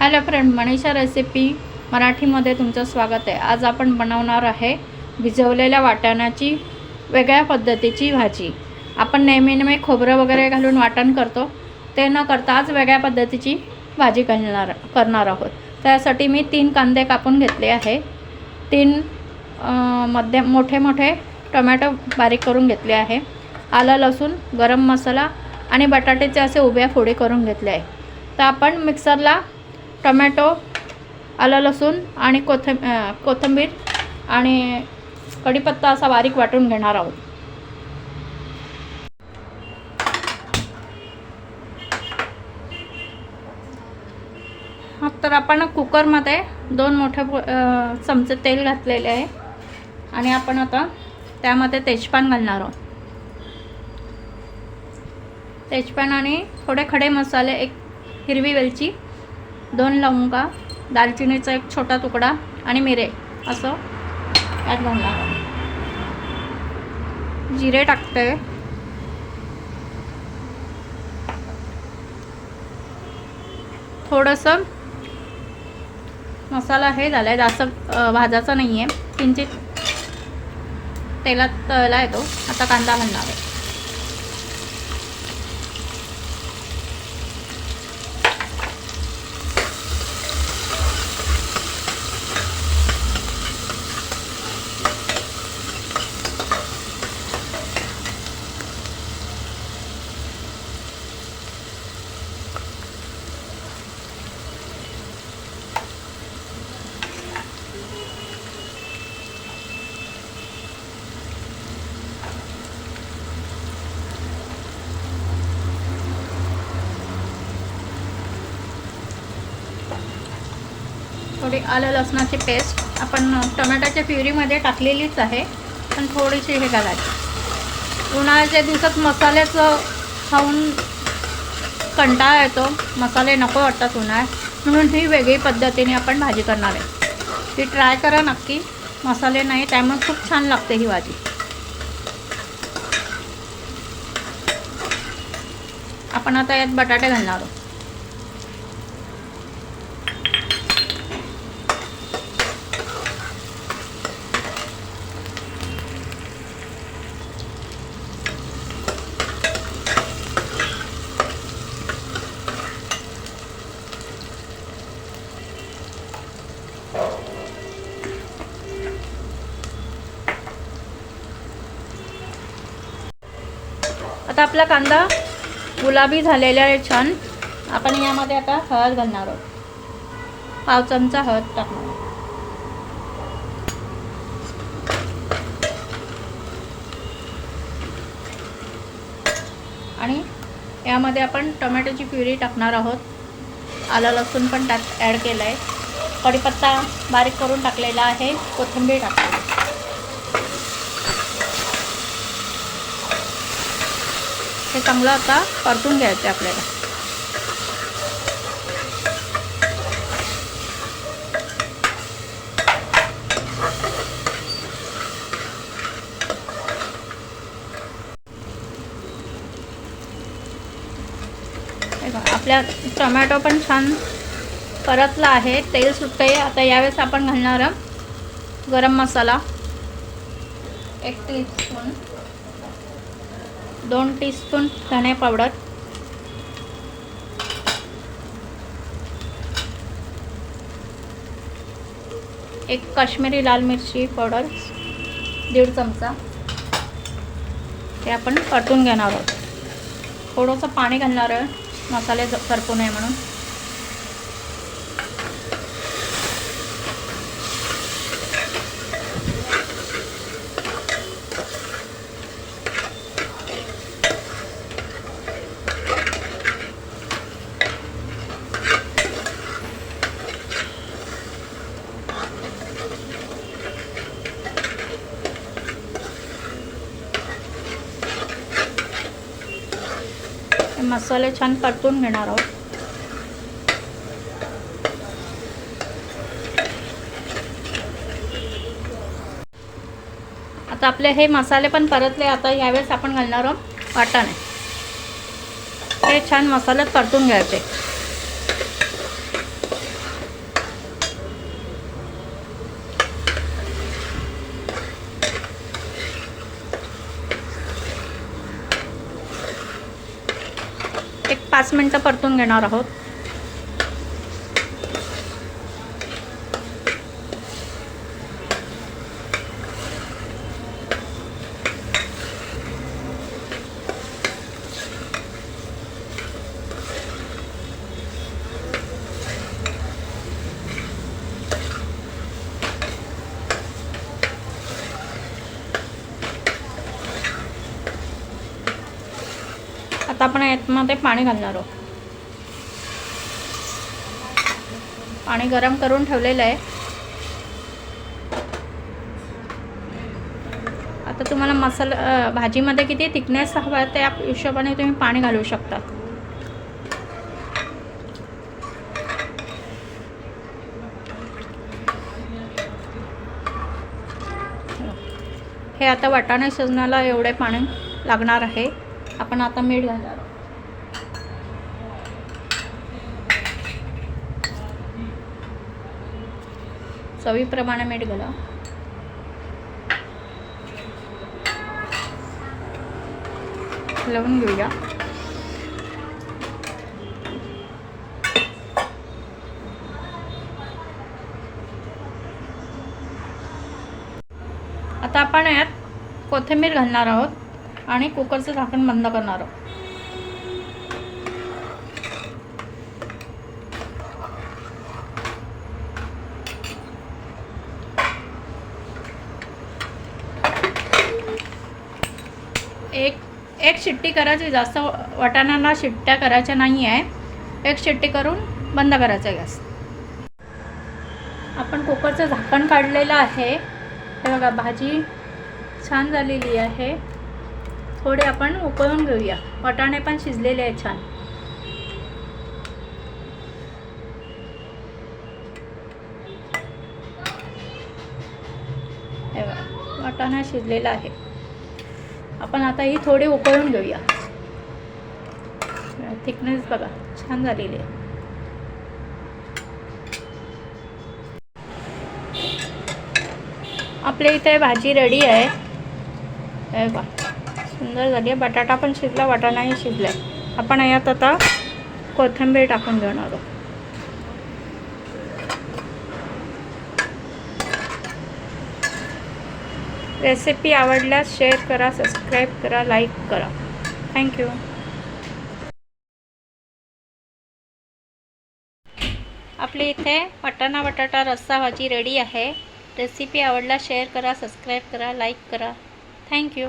Hello friend Manisha recipe. मराठीमध्ये तुमचं स्वागत आहे. आज आपण बनवणार आहे भिजवलेल्या वाटाण्याची वेगळ्या पद्धतीची भाजी. आपण नेहमी नेहमी खोबरं वगैरे घालून वाटण करतो. ते न करता आज वेगळ्या पद्धतीची भाजी करणार करणार आहोत. त्यासाठी मी तीन कांदे कापून घेतले आहे. तीन मध्ये मध्यम मोठे मोठे टोमॅटो बारीक करून घेतले आहे. आलं लसूण गरम मसाला आणि बटाट्याचे असे उभ्या फोडी करून घेतले आहे. तर आपण मिक्सरला टोमॅटो आलं लसूण आणि कोथं कोथंबीर कोथिंबीर आणि कढीपत्ता असा बारीक वाटून घेणार आहोत. तर आपण कुकरमध्ये दोन मोठे चमचे तेल घातलेले आहे आणि आपण आता त्यामध्ये तेजपान घालणार आहोत. तेजपान आणि थोडे खडे मसाले एक हिरवी वेलची दोन लवंगा दालचिनीचा एक छोटा तुकडा आणि मिरे असं यात घालणार जिरे टाकते. थोडंसं मसाला हे झाला आहे जास्त अं, भाजायचा नाही आहे किंचित तेलात तळला येतो. आता कांदा घालणार आहे थोडी आलं लसणाची पेस्ट आपण टोमॅटोच्या प्युरीमध्ये टाकलेलीच आहे. पण थोडीशी हे घालायची. उन्हाळ्याच्या दिवसात मसाल्याचं खाऊन कंटाळा येतो मसाले नको वाटतात उन्हाळ्यात. म्हणून ही वेगळी पद्धतीने आपण भाजी करणार आहे. ती ट्राय करा नक्की. मसाले नाही त्यामुळे खूप छान लागते ही भाजी. आपण आता यात बटाटे घालणार आहोत. आता आपला कांदा गुलाबी झालेला आहे छान. आपण यामध्ये आता हळद घालणार आहोत. पाव चमचा हळद टाकणार आणि यामध्ये आपण टोमॅटोची प्युरी टाकणार आहोत. आलं लसूण पण टाक ॲड केलं आहे कढीपत्ता बारीक करून टाकलेला आहे. कोथिंबीर टाकली हे चांगलं आता परतून घ्यायचं आहे आपल्याला. आपल्या टोमॅटो पण छान परतला आहे. तेल सुटतंय. आहे आता यावेळेस आपण घालणार गरम मसाला. एक टीस्पून दोन टीस्पून धणे पावडर एक काश्मीरी लाल मिरची पावडर दीड चमचा. ते आपण परतून घेणार आहोत. थोडंसं पाणी घालणार आहे. मसाले ज- नये म्हणून. हे मसाले छान परतून घेणार आहोत. आता आपले हे मसाले पण परतले आता यावेळेस आपण घालणार आहोत वाटाणे. हे छान मसाल्यात परतून घ्यायचे. पाच मिनटं परतून घेणार आहोत. आता आपण यातमध्ये पाणी घालणार आहोत. पाणी गरम करून ठेवलेलं आहे. आता तुम्हाला मसाला भाजीमध्ये किती थिकनेस हवा आहे त्या हिशोबाने तुम्ही पाणी घालू शकता. हे आता वाटाणे शिजण्याला एवढे पाणी लागणार आहे. आपण आता मीठ घालणार आहोत. चवीप्रमाणे मीठ घाला. लावून घेऊया. आता आपण यात कोथिंबीर घालणार आहोत. आणि कुकरचं झाकण बंद करणार. आहोत एक एक शिट्टी करायची जास्त वाटाणाला शिट्ट्या करायच्या नाही आहे. एक शिट्टी करून बंद करायचा गॅस. आपण कुकरचं झाकण काढलेलं आहे. हे बघा भाजी छान झालेली आहे. थोडे आपण उकळून घेऊया. वाटाणे पण शिजलेले आहे छान. हे वाटाणा शिजलेला आहे. आपण आता ही थोडी उकळून घेऊया. थिकनेस बघा छान झालेली आहे. आपल्या इथे भाजी रेडी आहे. हे सुंदर झाली आहे. बटाटा पण शिजला वाटाणाही शिजला आहे आपण यात आता कोथिंबीर टाकून घेणार आहोत. रेसिपी आवडल्यास शेअर करा सबस्क्राईब करा लाईक करा. थँक्यू आपली इथे वाटाणा बटाटा रस्सा भाजी रेडी आहे. रेसिपी आवडल्यास शेअर करा सबस्क्राईब करा लाईक करा. थँक्यू